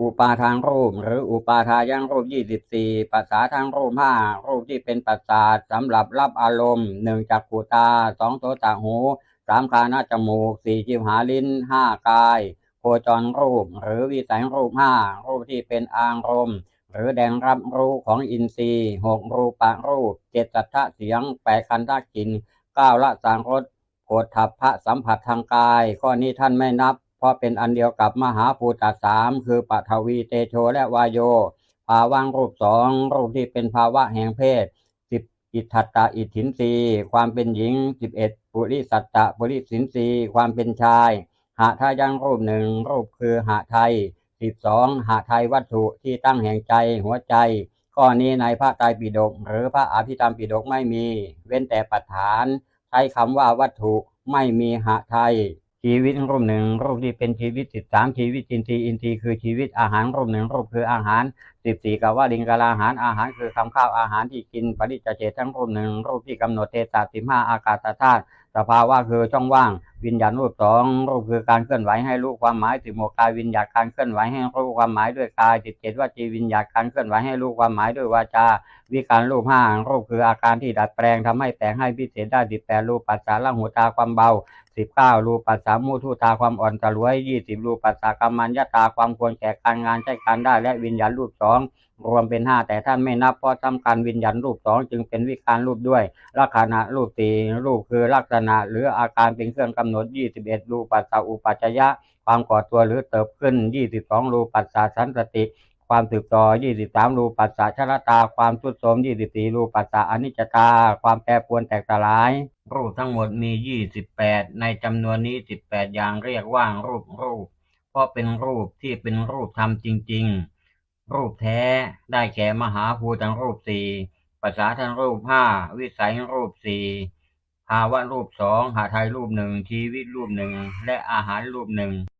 อุปาทานรูป หรืออุปาทายังรูปยี่สิบสี่ภาษาทางรูปห้ารูปที่เป็นปัสสาทสำหรับรับอารมณ์หนึ่งจักขุตาสองโสตหูสามคานาจมูกสี่จิวหาลิ้นห้ากายโคจรรูป หรือวิสัยรูปห้ารูปที่เป็นอารมณ์หรือแดงรับรู้ของอินทรีย์หกรูปะรูปเจ็ดสัทธะเสียงแปดคันธะกลินเก้าละสางรสโผฏฐัพพะสัมผัสทางกาย ข้อนี้ท่านไม่นับ ราะเป็นอันเดียวกับมหาภูตสามคือปฐวีเตโชและวายโย ภาวังรูปสองรูปที่เป็นภาวะแห่งเพศสิบอิทธัตตาอิทินรีความเป็นหญิงสิบเอ็ดปุริสัตตะปุริสินรีความเป็นชาย หาทายังรูปหนึ่งรูปคือหาไทยสิบสองหาไทยวัตถุที่ตั้งแห่งใจหัวใจข้อนี้ในพระไตรปิฎกหรือพระอภิธรรมปิฎกไม่มี เว้นแต่ปัฐาน ใช้คำว่าวัตถุไม่มีหาไทย ชีวิตรูปหนึ่งรูปที่เป็นชีวิตสิบสามชีวิตอินทรีย์อินทรีย์คือชีวิตอาหารรูปหนึ่งรูปคืออาหารสิบสี่กับว่าลิงกาลาอาหารอาหารคือคำข้าวอาหารที่กินปริจเจตทั้งรูปหนึ่งรูปที่กำหนดเทศาสิบห้าอากาศธาตุ สภาวะคือช่องว่าง วิญญาณรูปสองรูปคือการเคลื่อนไหวให้รู้ความหมายสิบหกกายวิญญาณการเคลื่อนไหวให้รู้ความหมายด้วยกายสิบเจ็ดวจีวิญญาณการเคลื่อนไหวให้รู้ความหมายด้วยวาจาวิการรูปห้ารูปคืออาการที่ดัดแปลงทำให้แต่งให้พิเศษได้สิแปดรูปปัสสาละหูตาความเบาสิบเก้ารูปปัสสามุทุตาความอ่อนตะลวยยี่สิบรูปปัสสากรรมัญญตาความควรแก่การงานใช้การได้และวิญญาณรูปสองรวมเป็นห้าแต่ท่านไม่นับเพราะทำการวิญญาณรูปสองจึงเป็นวิการรูปด้วยลักษณะรูปสี่รูปคือลักษณะหรืออาการเป็นเครื่องกำหนดยี่สิบเอ็ดรูปัสสาอุปัจจยะ ความก่อตัวหรือเติบขึ้นยี่สิบสองรูปัสสาสันสติ ความสืบต่อ 23 รูปัสสะชรตา ความทุดโทม24 รูปัสสะอนิจจตา ความแปรปรวนแตกสลาย รูปทั้งหมดมี 28 ในจำนวนนี้ 18 อย่างเรียกว่ารูปรูป เพราะเป็นรูปที่เป็นรูปธรรมจริง ๆ รูปแท้ได้แก่มหาภูตังรูปสี่ภาษาทังรูปห้าวิสัยรูปสี่ ภาวะรูปสองหาไทยรูปหนึ่ง ชีวิตรูปหนึ่ง และอาหารรูปหนึ่ง